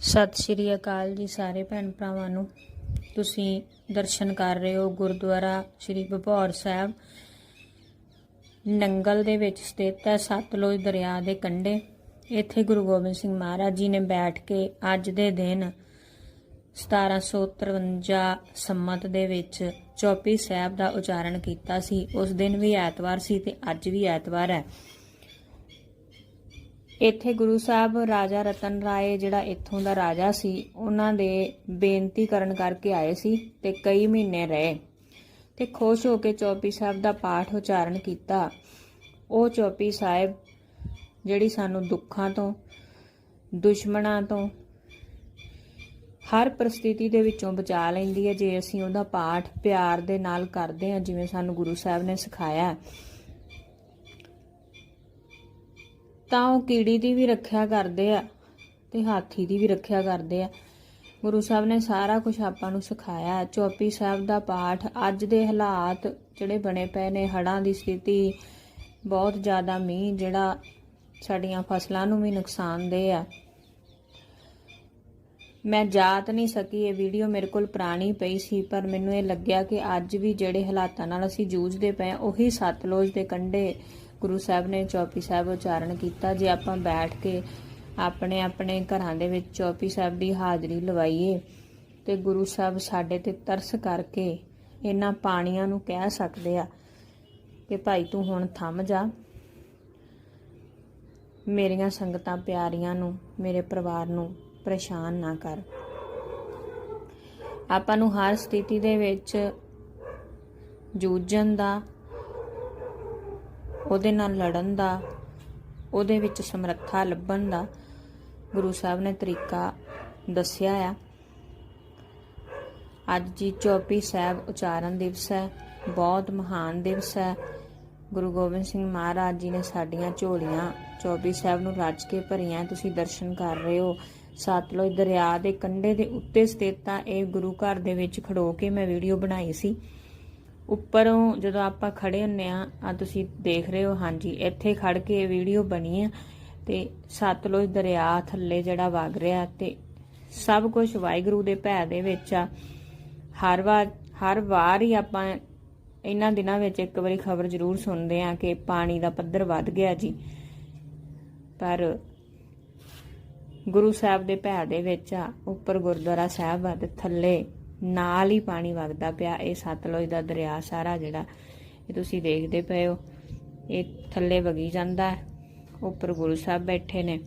ਸਤਿ ਸ਼੍ਰੀ ਅਕਾਲ ਜੀ ਸਾਰੇ ਭੈਣ ਭਰਾਵਾਂ ਨੂੰ। ਤੁਸੀਂ ਦਰਸ਼ਨ ਕਰ ਰਹੇ ਹੋ ਗੁਰਦੁਆਰਾ ਸ਼੍ਰੀ ਭਪੌਰ ਸਾਹਿਬ। ਨੰਗਲ ਦੇ ਵਿੱਚ ਸਥਿਤ ਹੈ ਸਤਲੁਜ ਦਰਿਆ ਦੇ ਕੰਢੇ। ਇੱਥੇ ਗੁਰੂ ਗੋਬਿੰਦ ਸਿੰਘ ਮਹਾਰਾਜ ਜੀ ਨੇ ਬੈਠ ਕੇ ਅੱਜ ਦੇ ਦਿਨ 1753 ਸੰਮਤ ਦੇ ਵਿੱਚ ਚੌਪੀ ਸਾਹਿਬ ਦਾ ਉਚਾਰਨ ਕੀਤਾ ਸੀ। ਉਸ ਦਿਨ ਵੀ ਐਤਵਾਰ ਸੀ ਤੇ ਅੱਜ ਵੀ ਐਤਵਾਰ ਹੈ। ਇੱਥੇ ਗੁਰੂ ਸਾਹਿਬ ਰਾਜਾ ਰਤਨ ਰਾਏ ਜਿਹੜਾ ਇੱਥੋਂ ਦਾ ਰਾਜਾ ਸੀ, ਉਹਨਾਂ ਦੇ ਬੇਨਤੀ ਕਰਨ ਕਰਕੇ ਆਏ ਸੀ ਤੇ ਕਈ ਮਹੀਨੇ ਰਹੇ। ਤੇ ਖੁਸ਼ ਹੋ ਕੇ ਚੌਪੀ ਸਾਹਿਬ ਦਾ ਪਾਠ ਉਚਾਰਨ ਕੀਤਾ। ਉਹ ਚੌਪੀ ਸਾਹਿਬ ਜਿਹੜੀ ਸਾਨੂੰ ਦੁੱਖਾਂ ਤੋਂ, ਦੁਸ਼ਮਣਾਂ ਤੋਂ, ਹਰ ਪ੍ਰਸਥਿਤੀ ਦੇ ਵਿੱਚੋਂ ਬਚਾ ਲੈਂਦੀ ਹੈ ਜੇ ਅਸੀਂ ਉਹਦਾ ਪਾਠ ਪਿਆਰ ਦੇ ਨਾਲ ਕਰਦੇ ਹਾਂ, ਜਿਵੇਂ ਸਾਨੂੰ ਗੁਰੂ ਸਾਹਿਬ ਨੇ ਸਿਖਾਇਆ। ਤਾਂ ਉਹ ਕੀੜੀ ਦੀ ਵੀ ਰੱਖਿਆ ਕਰਦੇ ਆ ਤੇ ਹਾਥੀ ਦੀ ਵੀ ਰੱਖਿਆ ਕਰਦੇ ਆ। ਗੁਰੂ ਸਾਹਿਬ ਨੇ ਸਾਰਾ ਕੁਝ ਆਪਾਂ ਨੂੰ ਸਿਖਾਇਆ। ਚੌਪੀ ਸਾਹਿਬ ਦਾ ਪਾਠ, ਅੱਜ ਦੇ ਹਾਲਾਤ ਜਿਹੜੇ ਬਣੇ ਪਏ ਨੇ ਹੜਾਂ ਦੀ ਸਥਿਤੀ, ਬਹੁਤ ਜ਼ਿਆਦਾ ਮੀਂਹ ਜਿਹੜਾ ਸਾਡੀਆਂ ਫਸਲਾਂ ਨੂੰ ਵੀ ਨੁਕਸਾਨਦੇਹ ਆ। ਮੈਂ ਜਾਤ ਨਹੀਂ ਸਕੀ, ਇਹ ਵੀਡੀਓ ਮੇਰੇ ਕੋਲ ਪੁਰਾਣੀ ਪਈ ਸੀ, ਪਰ ਮੈਨੂੰ ਇਹ ਲੱਗਿਆ ਕਿ ਅੱਜ ਵੀ ਜਿਹੜੇ ਹਾਲਾਤਾਂ ਨਾਲ ਅਸੀਂ ਜੂਝਦੇ ਪਏ ਉਹੀ ਸਤਲੁਜ ਦੇ ਕੰਢੇ ਗੁਰੂ ਸਾਹਿਬ ਨੇ ਚੌਪੀ ਸਾਹਿਬ ਉਚਾਰਨ ਕੀਤਾ, ਜੇ ਆਪਾਂ ਬੈਠ ਕੇ ਆਪਣੇ ਆਪਣੇ ਘਰਾਂ ਦੇ ਵਿੱਚ ਚੌਪੀ ਸਾਹਿਬ ਦੀ ਹਾਜ਼ਰੀ ਲਵਾਈਏ ਤੇ ਗੁਰੂ ਸਾਹਿਬ ਸਾਡੇ ਤੇ ਤਰਸ ਕਰਕੇ ਇਹਨਾਂ ਪਾਣੀਆਂ ਨੂੰ ਕਹਿ ਸਕਦੇ ਆ ਕਿ ਭਾਈ ਤੂੰ ਹੁਣ ਥੰਮ ਜਾ। ਮੇਰੀਆਂ ਸੰਗਤਾਂ ਪਿਆਰੀਆਂ ਨੂੰ, ਮੇਰੇ ਪਰਿਵਾਰ ਨੂੰ ਪਰੇਸ਼ਾਨ ਨਾ ਕਰ। ਆਪਾਂ ਨੂੰ ਹਰ ਸਥਿਤੀ ਦੇ ਵਿੱਚ ਜੂਝਣ ਦਾ ਉਹਦੇ ਨਾਲ ਲੜਨ ਦਾ, ਉਹਦੇ ਵਿੱਚ ਸਮਰੱਥਾ ਲੱਭਣ ਦਾ ਗੁਰੂ ਸਾਹਿਬ ਨੇ ਤਰੀਕਾ ਦੱਸਿਆ ਆ। ਅੱਜ ਜੀ ਚੌਪੀ ਸਾਹਿਬ ਉਚਾਰਨ ਦਿਵਸ ਹੈ, ਬਹੁਤ ਮਹਾਨ ਦਿਵਸ ਹੈ। ਗੁਰੂ ਗੋਬਿੰਦ ਸਿੰਘ ਮਹਾਰਾਜ ਜੀ ਨੇ ਸਾਡੀਆਂ ਝੋਲੀਆਂ ਚੌਪੀ ਸਾਹਿਬ ਨੂੰ ਰੱਜ ਕੇ ਭਰੀਆਂ, ਤੁਸੀਂ ਦਰਸ਼ਨ ਕਰ ਰਹੇ ਹੋ। ਸਤਲੁਜ ਦਰਿਆ ਦੇ ਕੰਢੇ ਦੇ ਉੱਤੇ ਸਥਿਤ ਆ, ਇਹ ਗੁਰੂ ਘਰ ਦੇ ਵਿੱਚ ਖੜੋ ਕੇ ਮੈਂ ਵੀਡੀਓ ਬਣਾਈ ਸੀ। ਉੱਪਰੋਂ ਜਦੋਂ ਆਪਾਂ ਖੜੇ ਹੁੰਨੇ ਆ ਆ ਤੁਸੀਂ ਦੇਖ ਰਹੇ ਹੋ, ਹਾਂਜੀ, ਇੱਥੇ ਖੜ ਕੇ ਇਹ ਵੀਡੀਓ ਬਣੀ ਆ ਤੇ ਸਤਲੁਜ ਦਰਿਆ ਥੱਲੇ ਜਿਹੜਾ ਵਗ ਰਿਹਾ ਤੇ ਸਭ ਕੁਝ ਵਾਹਿਗੁਰੂ ਦੇ ਭੈ ਦੇ ਵਿੱਚ ਆ। ਹਰ ਵਾਰ ਹਰ ਵਾਰ ਹੀ ਆਪਾਂ ਇਹਨਾਂ ਦਿਨਾਂ ਵਿੱਚ ਇੱਕ ਵਾਰੀ ਖਬਰ ਜ਼ਰੂਰ ਸੁਣਦੇ ਆ ਕਿ ਪਾਣੀ ਦਾ ਪੱਧਰ ਵੱਧ ਗਿਆ ਜੀ। ਪਰ ਗੁਰੂ ਸਾਹਿਬ ਦੇ ਭੈ ਦੇ ਵਿੱਚ ਆ, ਉੱਪਰ ਗੁਰਦੁਆਰਾ ਸਾਹਿਬ ਆ ਤੇ ਥੱਲੇ ਨਾਲ ਹੀ ਪਾਣੀ ਵਗਦਾ ਪਿਆ, ਇਹ ਸਤਲੁਜ ਦਾ ਦਰਿਆ ਸਾਰਾ ਜਿਹੜਾ, ਇਹ ਤੁਸੀਂ ਦੇਖਦੇ ਪਏ ਹੋ। ਇਹ ਥੱਲੇ ਵਗੀ ਜਾਂਦਾ ਉੱਪਰ ਗੁਰੂ ਸਾਹਿਬ ਬੈਠੇ ਨੇ।